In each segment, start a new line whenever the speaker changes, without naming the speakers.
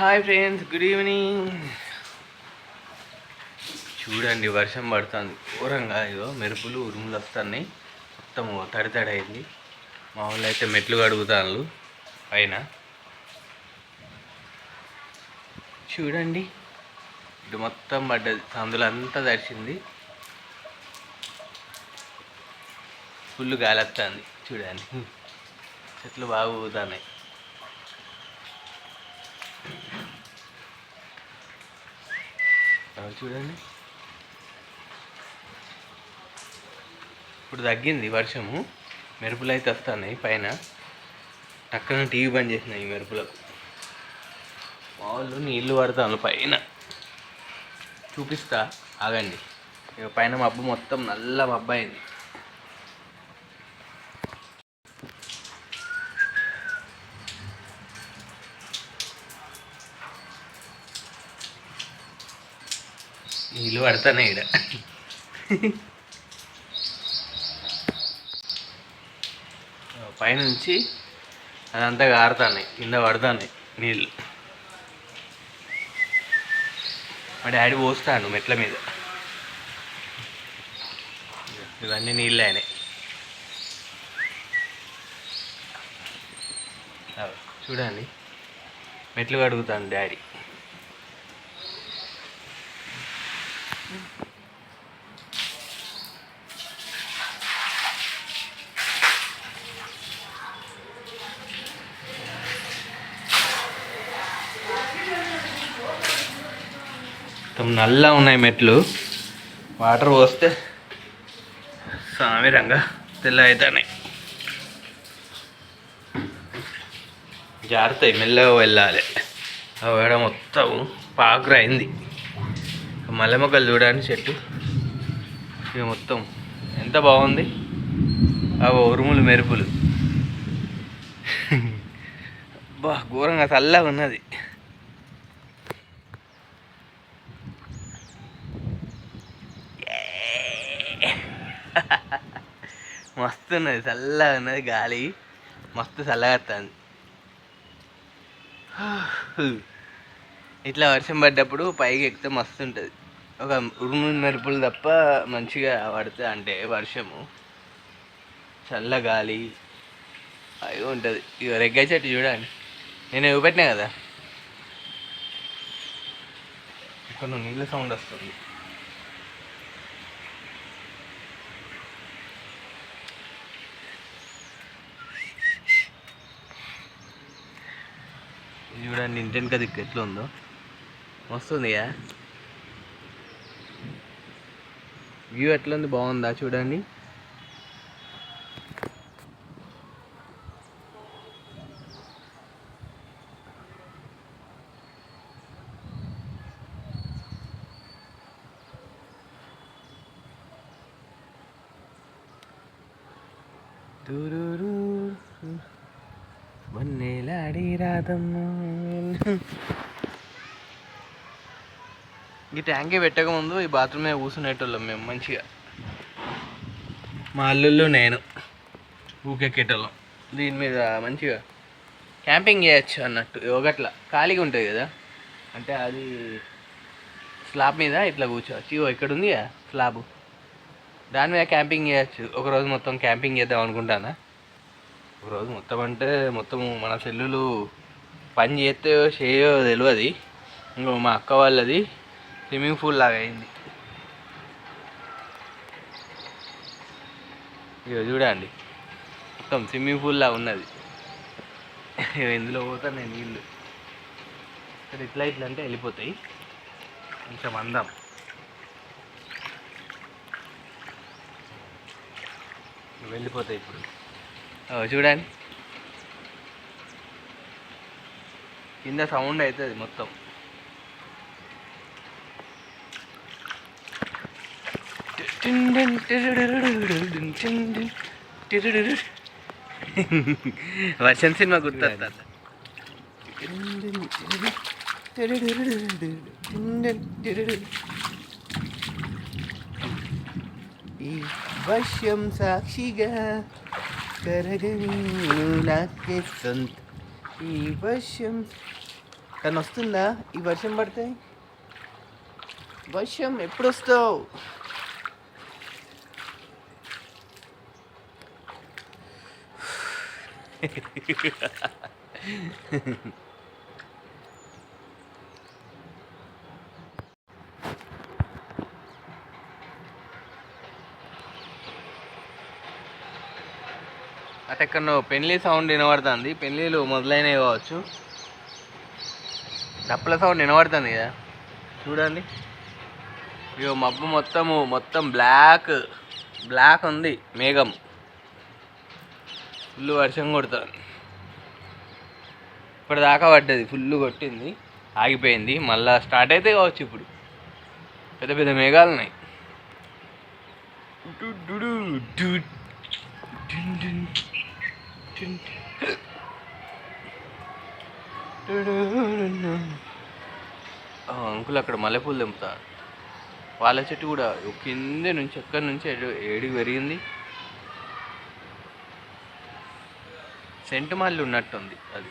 Hi friends good evening చూడండి వర్షం పడుతుంది. ఘోరంగా ఇదో మెరుపులు ఉరుములు వస్తున్నాయి. మొత్తం తడి తడి అయింది. మా వాళ్ళు అయితే మెట్లు కడుగుతాను పైన. చూడండి. ఇటు మొత్తం పడ్డది. అందులో అంతా తడిచింది. ఫుల్ గాలి వస్తుంది. చూడండి. చెట్లు బాగా ఊగుతున్నాయి. అవి చూడండి. ఇప్పుడు తగ్గింది వర్షము. మెరుపులు అయితే వస్తున్నాయి పైన. టక్కన టీవీ బంద్ చేసినాయి ఈ మెరుపులకు. వాళ్ళు నీళ్ళు పడతాను పైన. చూపిస్తా. ఆగండి. ఇక పైన మబ్బు మొత్తం నల్ల మబ్బు అయింది నీళ్ళు పడతానే ఇక్కడ పైనుంచి అదంతా కారుతాయి కింద పడుతున్నాయి నీళ్ళు. మా డాడీ పోస్తాను మెట్ల మీద. ఇవన్నీ నీళ్ళు అయినాయి. చూడండి. మెట్లు కడుగుతాను డాడీ. మొత్తం నల్ల ఉన్నాయి మెట్లు. వాటర్ పోస్తే సామిరంగా తెల్ల అవుతున్నాయి జారుతాయి మెల్లగా వెళ్ళాలి. ఆవిడ మొత్తం పాకురైంది. మల్లె మొక్కలు చూడండి చెట్టు. ఇక మొత్తం ఎంత బాగుంది? ఆ ఉరుములు మెరుపులు. బా ఘోరంగా చల్లగా ఉన్నది మస్తు ఉన్నది చల్లగా ఉన్నది గాలి. మస్తు చల్లగా వస్తుంది. ఇట్లా వర్షం పడ్డప్పుడు పైకి ఎక్కితే మస్తు ఉంటుంది. ఒక ఉరుము మెరుపులు తప్ప మంచిగా పడితే అంటే వర్షము. చల్ల గాలి. అవి ఉంటుంది. ఇక రెగ్గా చెట్టు చూడండి. నేను ఇవ్వబెట్టినా కదా? ఇక్కడ నీళ్ళ సౌండ్ వస్తుంది. చూడండి ఇంటెన్ దిక్కు ఎట్లా ఉందో వస్తుందిగా. వ్యూ ఎట్లా ఉంది బాగుందా చూడండి. తురురు వన్నెలాడి రాదమ్మ ఈ ట్యాంకే పెట్టకముందు ఈ బాత్రూమ్ మీద కూర్చునేటోళ్ళం మేము మంచిగా. మా అల్లుళ్ళు నేను ఊకెక్కేటోళ్ళం. దీని మీద మంచిగా క్యాంపింగ్ చేయొచ్చు అన్నట్టు. ఒకట్లా ఖాళీగా ఉంటుంది కదా. అంటే అది స్లాబ్ మీద ఇట్లా కూర్చోవచ్చు. ఇగో ఇక్కడ ఉంది స్లాబ్. దాని మీద క్యాంపింగ్ చేయొచ్చు. ఒకరోజు మొత్తం క్యాంపింగ్ చేద్దాం అనుకుంటానా? ఒకరోజు మొత్తం అంటే మొత్తం మన సెల్లులు పని చేస్తే చేయో తెలియదు ఇంకో మా అక్క వాళ్ళది స్విమ్మింగ్ పూల్ లాగా అయింది. ఇక చూడండి మొత్తం స్విమ్మింగ్ పూల్ లాగా ఉన్నది. ఇందులో పోతా నేను నీళ్ళు ఇక్కడ ఇట్లా ఇట్లా అంటే వెళ్ళిపోతాయి. కొంచెం అందం. వెళ్ళిపోతాయి ఇప్పుడు. చూడండి. కింద సౌండ్ అవుతుంది మొత్తం. వర్షం సినిమా గుర్తొస్తా ఈ వర్షం సాక్షిగా నాకే సొంత ఈ వర్షం కానీ వస్తుందా ఈ వర్షం పడితే వర్షం ఎప్పుడు వస్తావు ఎక్కడో పెళ్ళి సౌండ్ వినబడుతుంది. పెళ్ళిళ్ళు మొదలైనవి కావచ్చు. డప్పుల సౌండ్ వినబడుతుంది కదా. చూడండి. ఇగో మబ్బు మొత్తము మొత్తం బ్లాక్ బ్లాక్ ఉంది మేఘం. ఫుల్ వర్షం కొడుతుంది. ఇప్పటిదాకా పడ్డది ఫుల్ కొట్టింది. ఆగిపోయింది. మళ్ళా స్టార్ట్ అయితే కావచ్చు ఇప్పుడు. పెద్ద పెద్ద మేఘాలు ఉన్నాయి అంకుల్ అక్కడ మల్లెపూలు తెంపుతా వాళ్ళ చెట్టు కూడా కింద నుంచి ఎక్కడి నుంచి ఏడు ఏడికి పెరిగింది. సెంటు మల్లి ఉన్నట్టుంది అది.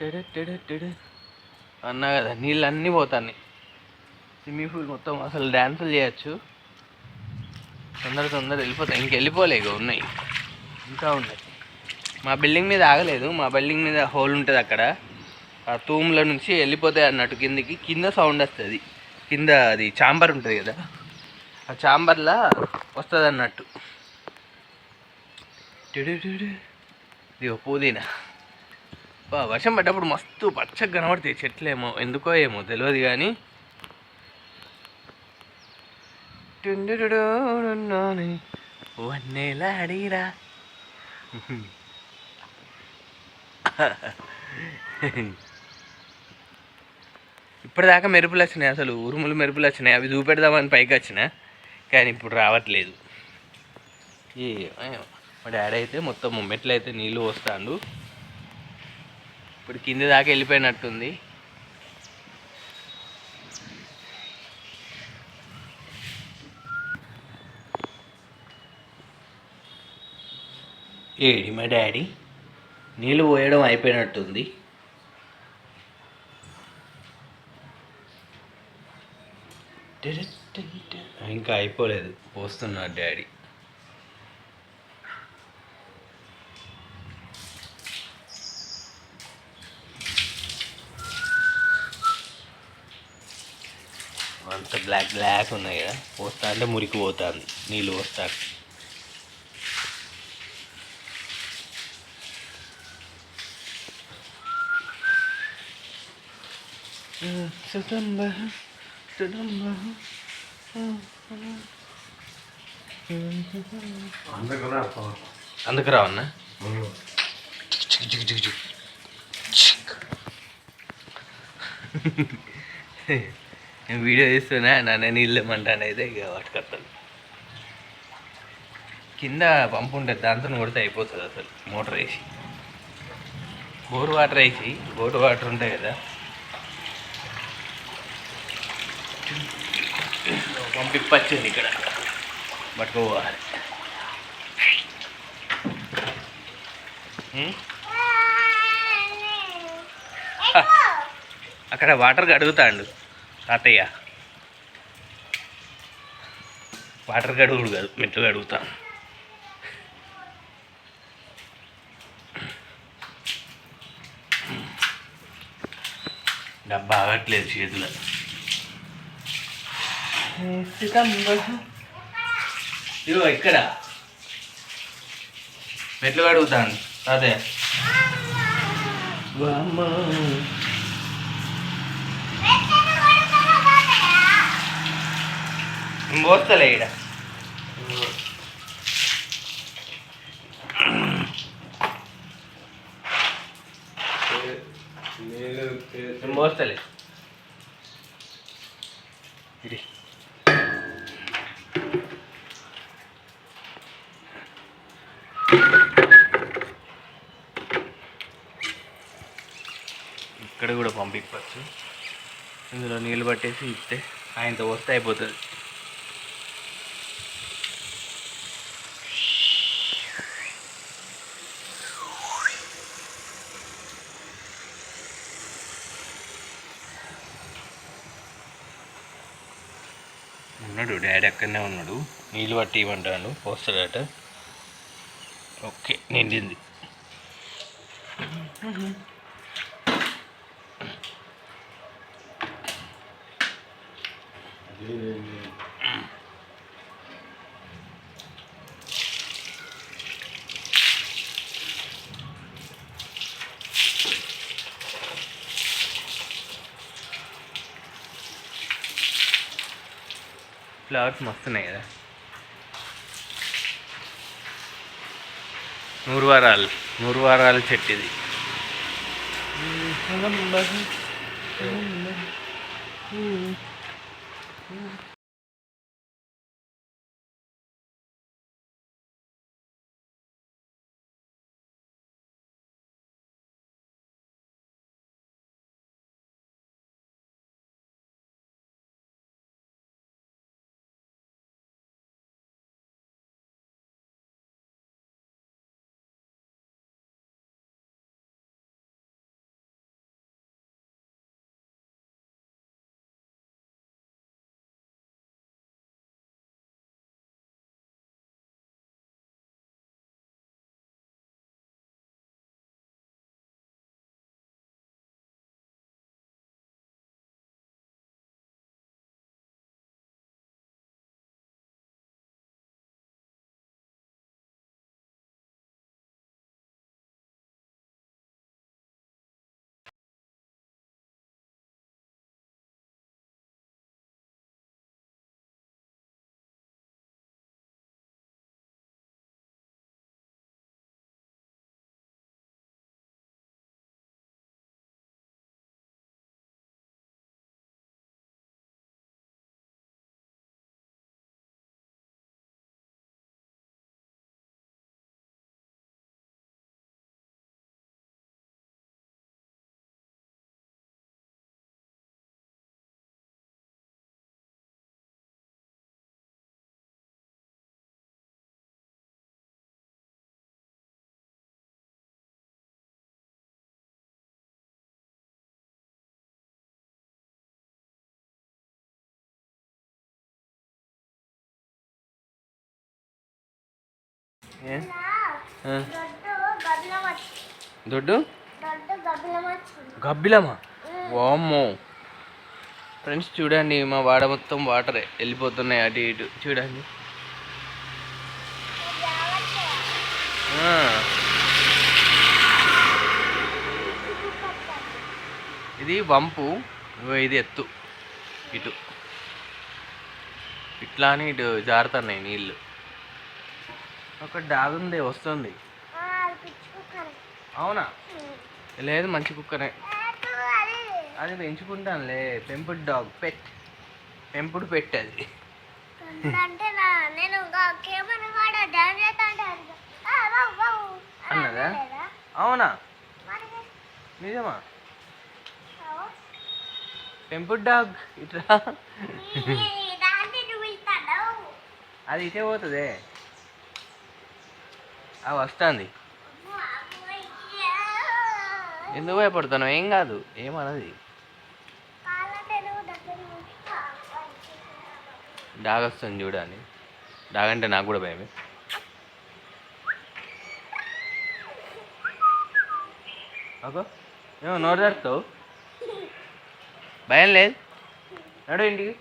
టెడ టెడ టెడ. అన్నా కదా నీళ్ళు అన్నీ పోతాయి స్విమ్మింగ్ పూల్ మొత్తం అసలు డ్యాన్సులు చేయొచ్చు. తొందర తొందర వెళ్ళిపోతాయి. ఇంక ఇక ఉన్నాయి. ఇంకా ఉన్నాయి. మా బిల్డింగ్ మీద ఆగలేదు. మా బిల్డింగ్ మీద హోల్ ఉంటుంది అక్కడ. ఆ తూముల నుంచి వెళ్ళిపోతాయి అన్నట్టు కిందికి. కింద సౌండ్ వస్తుంది. కింద అది చాంబర్ ఉంటుంది కదా. ఆ చాంబర్లా వస్తుంది అన్నట్టు ఇది ఇదిగో పుదీనా వర్షం పడ్డప్పుడు మస్తు పచ్చగా కనబడతాయి ఏమో ఎందుకో ఏమో తెలియదు కానీ టుండుడుడుడున్నాని, వన్నెలాడిరా ఇప్పటిదాకా మెరుపులు వచ్చినాయి అసలు. ఉరుములు మెరుపులు వచ్చినాయి. అవి చూపెడదామని పైకి వచ్చిన. కానీ ఇప్పుడు రావట్లేదు. ఏ ఏమో. మా డాడీ అయితే మొత్తం మెట్లు అయితే నీళ్ళు పోస్తాడు. ఇప్పుడు కింద దాకా వెళ్ళిపోయినట్టుంది. ఏడి మా డాడీ? నీళ్ళు పోయడం అయిపోయినట్టుంది. ఇంకా అయిపోలేదు. పోస్తున్నాడు డాడీ. అంత బ్లాక్ బ్లాక్ ఉన్నాయి కదా. పోస్తా అంటే మురికి పోతుంది. నీళ్ళు పోస్తాను అందుకు రావన్నా చిక్ చిక్ చిక్ చిక్ చిక్. నేను వీడియో తీస్తున్నా నన్ను నీళ్ళు అయితే ఇక పట్టుకొస్తాను. కింద పంపు ఉంటుంది దాంతో కొడితే అయిపోతుంది అసలు మోటార్ వేసి. బోర్ వాటర్ వేసి బోర్ వాటర్ ఉంటాయి కదా. పంపిప్పచ్చింది ఇక్కడ పట్టుకోవాలి? అక్కడ వాటర్ గడుగుతాండు తాతయ్య. వాటర్ గడుగుడు కాదు మెట్లు గడుగుతా. డబ్బా ఆగట్లేదు చేతులు. ఇదిగో ఇక్కడ. మెట్లు కడుగుతాను తాతయ్య. వామ్మ. పోస్తలే ఇక్కడ పోస్తలే ఇది ఇక్కడ కూడా పంపించవచ్చు ఇందులో నీళ్ళు పట్టేసి ఇస్తే ఆయనతో వస్తే అయిపోతుంది ఉన్నాడు డాడీ అక్కడనే ఉన్నాడు. నీళ్ళు పట్టి ఇవ్వంటాడు. వస్తాడట ఓకే నిండింది. ఫ్లవర్స్ మస్తున్నాయి కదా. నూరు వారాలు నూరు వారాలు చెట్టు ఇది దొడ్డు గబ్బిలమా? వామ్మో. ఫ్రెండ్స్ చూడండి మా వాడ మొత్తం వాటరే. వెళ్ళిపోతున్నాయి అటు ఇటు. చూడండి. ఇది వంపు ఇది ఎత్తు. ఇటు. ఇట్లా అని ఇటు జారుతున్నాయి నీళ్ళు ఒక డాగ్ ఉంది వస్తుంది. అవునా? లేదు మంచి కుక్కనే. అది. పెంచుకుంటానులే పెంపుడు డాగ్ పెట్. పెంపుడు పెట్ అది. అన్నదా? అవునా? నిజమా. పెంపుడు డాగ్ ఇట్లా. అది ఇటే పోతుంది. అది వస్తుంది. ఎందుకు భయపడుతున్నావు? ఏం కాదు. ఏమన్నది డాగ్ వస్తుంది చూడండి డాగ్ అంటే నాకు కూడా భయమే. ఓకే ఏమో నోరు జరుపుతావు భయం లేదు. నడు ఇంటికి.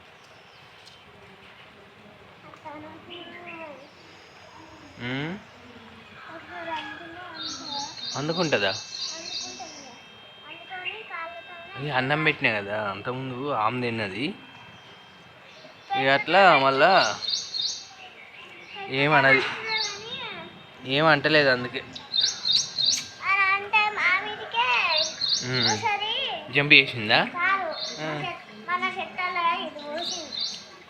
ఉమ్, అందుకుంటుందా? అన్నం పెట్టినా కదా అంతకుముందు ఆమె తిన్నది. ఇక అట్లా మళ్ళా ఏమన్నది ఏమంటలేదు అందుకే. జంప్ చేసిందా?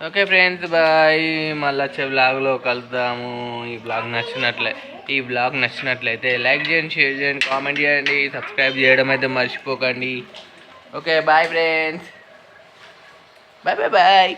Okay friends bye. మళ్ళీ వచ్చే బ్లాగ్లో కలుద్దాము. ఈ బ్లాగ్ నచ్చినట్లే ఈ బ్లాగ్ నచ్చినట్లయితే లైక్ చేయండి షేర్ చేయండి కామెంట్ చేయండి సబ్స్క్రైబ్ చేయడం అయితే మర్చిపోకండి. Okay bye friends. Bye bye bye.